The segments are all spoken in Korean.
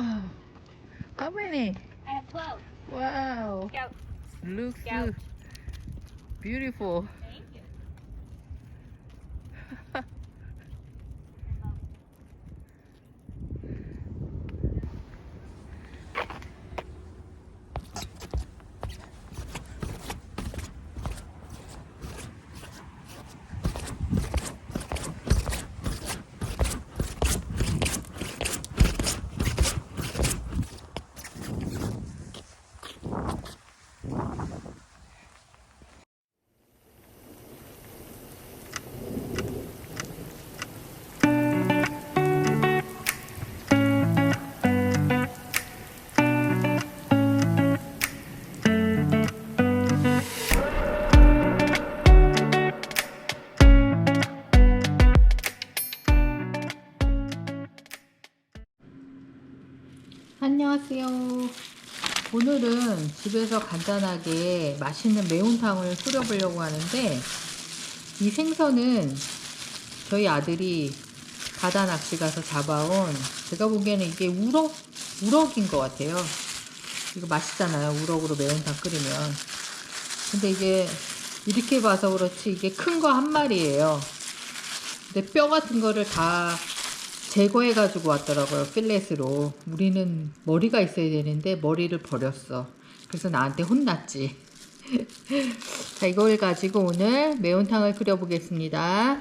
Oh, how many? I have 12. Wow. Go. Looks uh, beautiful. 집에서 간단하게 맛있는 매운탕을 끓여보려고 하는데 이 생선은 저희 아들이 바다 낚시 가서 잡아온 제가 보기에는 이게 우럭 우럭인 것 같아요. 이거 맛있잖아요. 우럭으로 매운탕 끓이면. 근데 이게 이렇게 봐서 그렇지 이게 큰 거 한 마리예요. 근데 뼈 같은 거를 다 제거해 가지고 왔더라고요 필렛으로 우리는 머리가 있어야 되는데 머리를 버렸어 그래서 나한테 혼났지. 자 이걸 가지고 오늘 매운탕을 끓여 보겠습니다.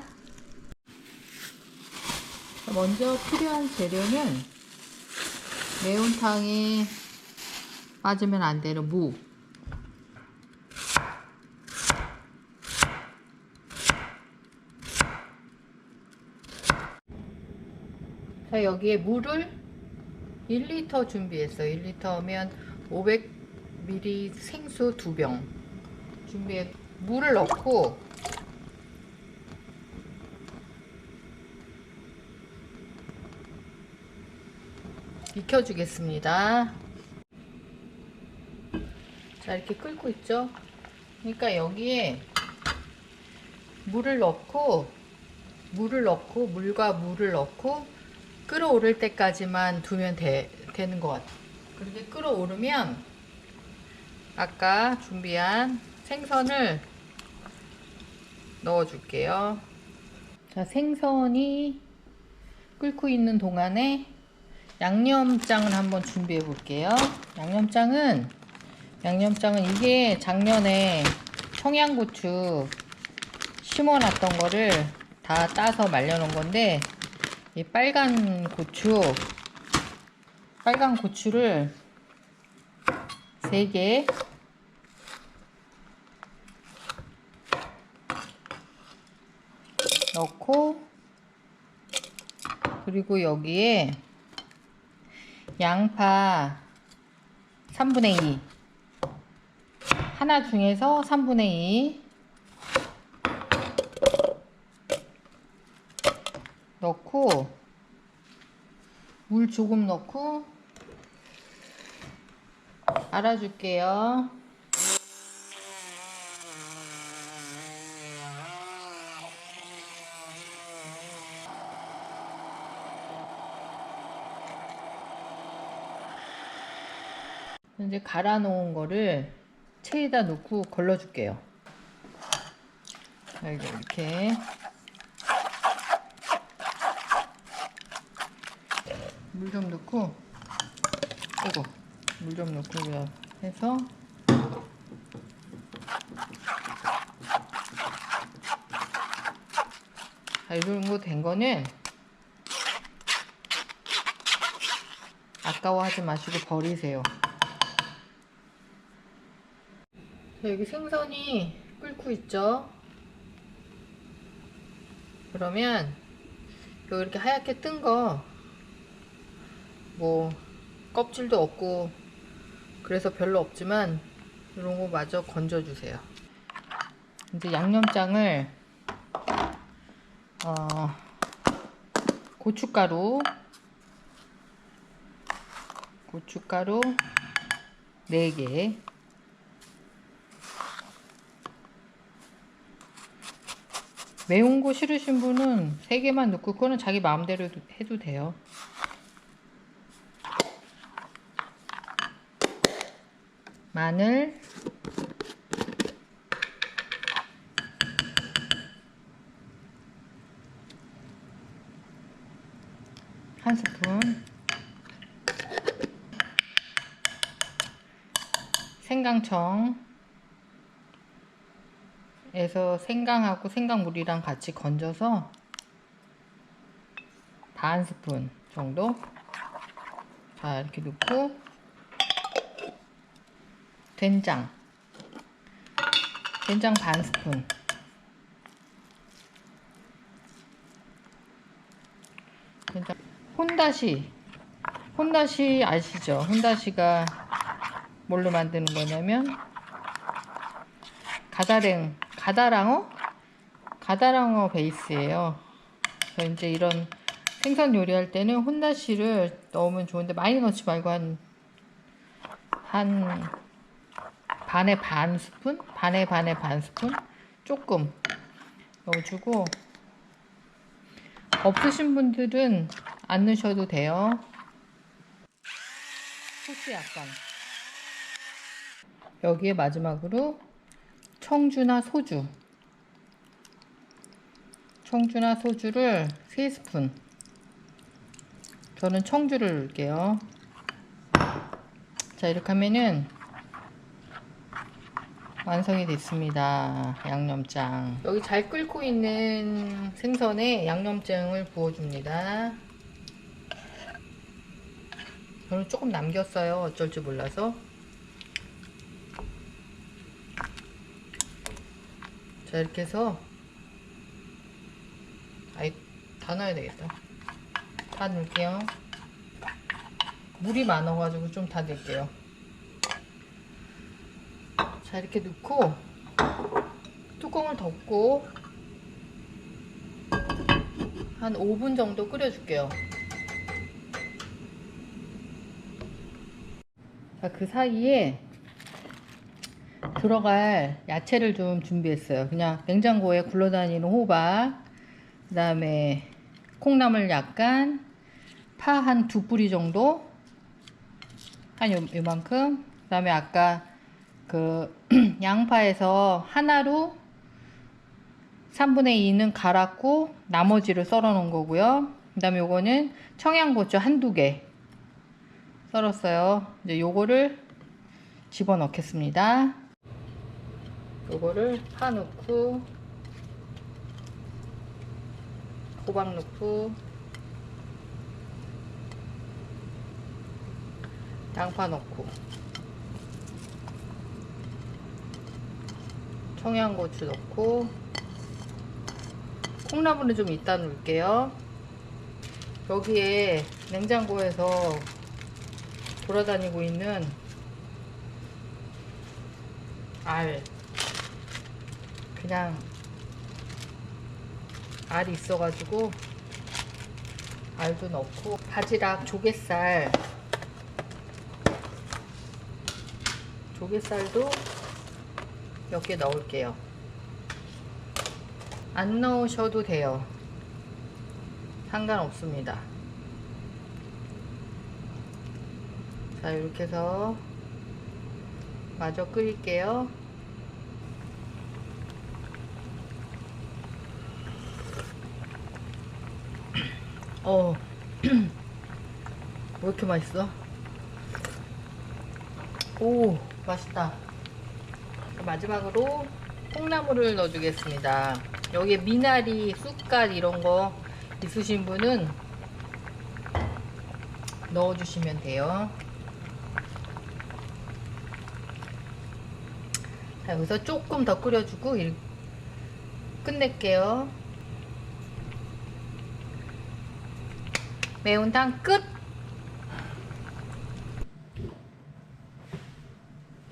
먼저 필요한 재료는 매운탕에 빠지면 안 되는 무. 자, 여기에 물을 1리터 준비했어요. 1리터면 500ml 생수 2병 준비해 물을 넣고 익혀주겠습니다. 자, 이렇게 끓고 있죠? 그러니까 여기에 물을 넣고 물을 넣고 물과 물을 넣고 끓어오를 때까지만 두면 돼, 되는 것 같아요. 그렇게 끓어오르면 아까 준비한 생선을 넣어줄게요. 자, 생선이 끓고 있는 동안에 양념장을 한번 준비해 볼게요. 양념장은 양념장은 이게 작년에 청양고추 심어놨던 거를 다 따서 말려놓은 건데 이 빨간 고추 빨간 고추를 3개. 넣고 그리고 여기에 양파 3분의 2 하나 중에서 3분의 2 넣고 물 조금 넣고 알아줄게요. 이제 갈아 놓은 거를 체에다 넣고 걸러 줄게요. 자, 이거 이렇게 물 좀 넣고 이거 물 좀 넣고 그냥 해서 자, 이 정도 된 거는 아까워하지 마시고 버리세요. 자, 여기 생선이 끓고 있죠? 그러면 여기 이렇게 하얗게 뜬 거 뭐 껍질도 없고 그래서 별로 없지만 이런 거 마저 건져 주세요. 이제 양념장을 어, 고춧가루 고춧가루 4개 매운 거 싫으신 분은 3개만 넣고 그거는 자기 마음대로 해도 돼요. 마늘, 한 스푼, 생강청, 에서 생강하고 생강물이랑 같이 건져서 반 스푼 정도. 자 이렇게 넣고 된장. 된장 반 스푼. 된장. 혼다시. 혼다시 아시죠? 혼다시가 뭘로 만드는 거냐면 가다랭 가다랑어? 가다랑어 베이스예요. 그래서 이제 이런 생선 요리할 때는 혼다시를 넣으면 좋은데 많이 넣지 말고 한, 한 반에 반 스푼? 반에 반에 반 스푼? 조금 넣어주고 없으신 분들은 안 넣으셔도 돼요. 소스 약간. 여기에 마지막으로 청주나 소주. 청주나 소주를 3스푼. 저는 청주를 넣을게요. 자, 이렇게 하면은 완성이 됐습니다. 양념장. 여기 잘 끓고 있는 생선에 양념장을 부어줍니다. 저는 조금 남겼어요. 어쩔 줄 몰라서. 자, 이렇게 해서 아이, 다 넣어야 되겠다. 다 넣을게요. 물이 많아가지고 좀 다 넣을게요. 자, 이렇게 넣고 뚜껑을 덮고 한 5분 정도 끓여줄게요. 자, 그 사이에 들어갈 야채를 좀 준비했어요. 그냥 냉장고에 굴러다니는 호박, 그 다음에 콩나물 약간, 파 한 두 뿌리 정도, 한 요, 요만큼, 그 다음에 아까 그 양파에서 하나로 3분의 2는 갈았고, 나머지를 썰어 놓은 거고요. 그 다음에 요거는 청양고추 한두 개 썰었어요. 이제 요거를 집어 넣겠습니다. 요거를 파 넣고 호박 넣고 양파 넣고 청양고추 넣고 콩나물은 좀 이따 넣을게요. 여기에 냉장고에서 돌아다니고 있는 알. 그냥 알이 있어가지고 알도 넣고 바지락 조갯살. 조갯살도 몇 개 넣을게요 안 넣으셔도 돼요 상관없습니다 자 이렇게 해서 마저 끓일게요 어. 왜 이렇게 맛있어? 오, 맛있다. 마지막으로 콩나물을 넣어주겠습니다. 여기에 미나리, 쑥갓 이런 거 있으신 분은 넣어주시면 돼요. 자, 여기서 조금 더 끓여주고 일- 끝낼게요. 매운탕 끝!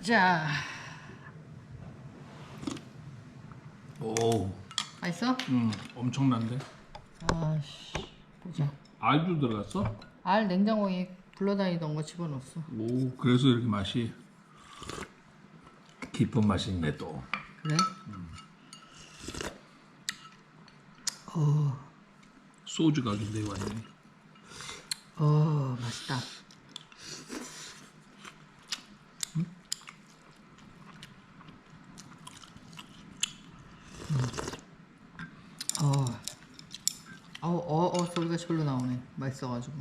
자, 오, 맛있어? 음, 엄청난데. 아씨, 보자. 알도 들어갔어? 알 냉장고에 굴러다니던 거 집어넣었어. 오, 그래서 이렇게 맛이 깊은 맛이 있네 또. 그래? 어, 소주가 근데 완전히. 어, 맛있다. 맛있어가지고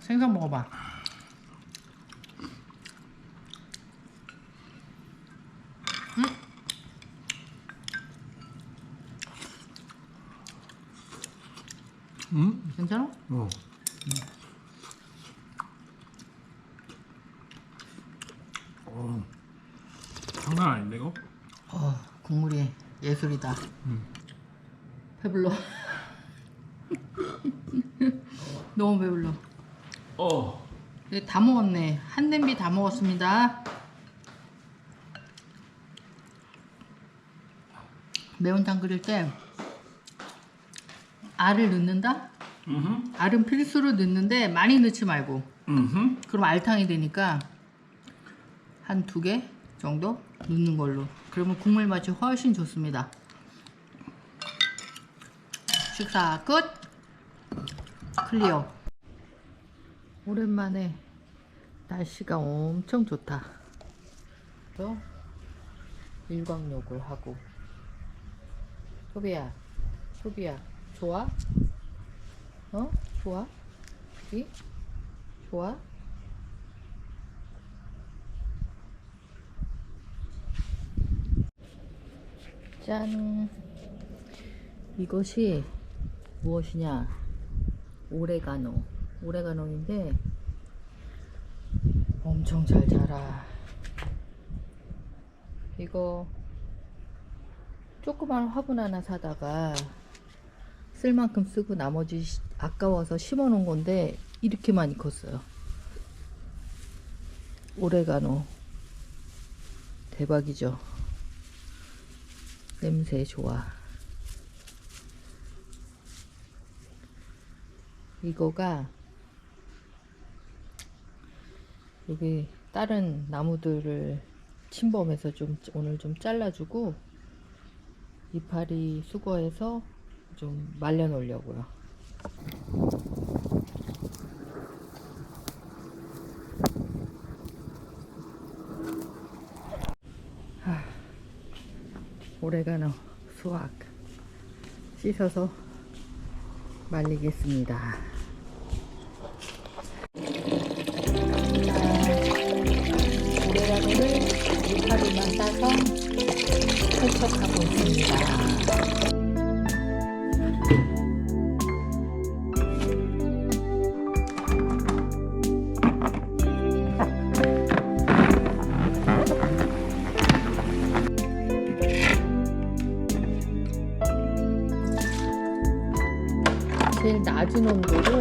생선 먹어봐 응? 괜찮아? 어. 어. 장난 아닌데 이거? 어 국물이 예술이다 음. 배불러 너무 배불러 어. 이제 다 먹었네 한 냄비 다 먹었습니다 매운탕 끓일 때 알을 넣는다? 음. 알은 필수로 넣는데 많이 넣지 말고 음. 그럼 알탕이 되니까 한 두 개 정도 넣는 걸로 그러면 국물 맛이 훨씬 좋습니다 식사 끝 클리어 오랜만에 날씨가 엄청 좋다 그래서 일광욕을 하고 소비야 소비야 좋아? 어? 좋아? 여기? 좋아? 짠! 이것이 무엇이냐? 오레가노. 오레가노인데 엄청 잘 자라. 이거 조그만 화분 하나 사다가 쓸 만큼 쓰고 나머지 시- 아까워서 심어 놓은 건데 이렇게 많이 컸어요. 오레가노. 대박이죠. 냄새 좋아. 이거가 여기 다른 나무들을 침범해서 좀 오늘 좀 잘라주고 이파리 수거해서 좀 말려 놓으려고요. 오레가노 수확 씻어서 말리겠습니다. 오레가노를 이파리만 따서 세척하고 있습니다. 낮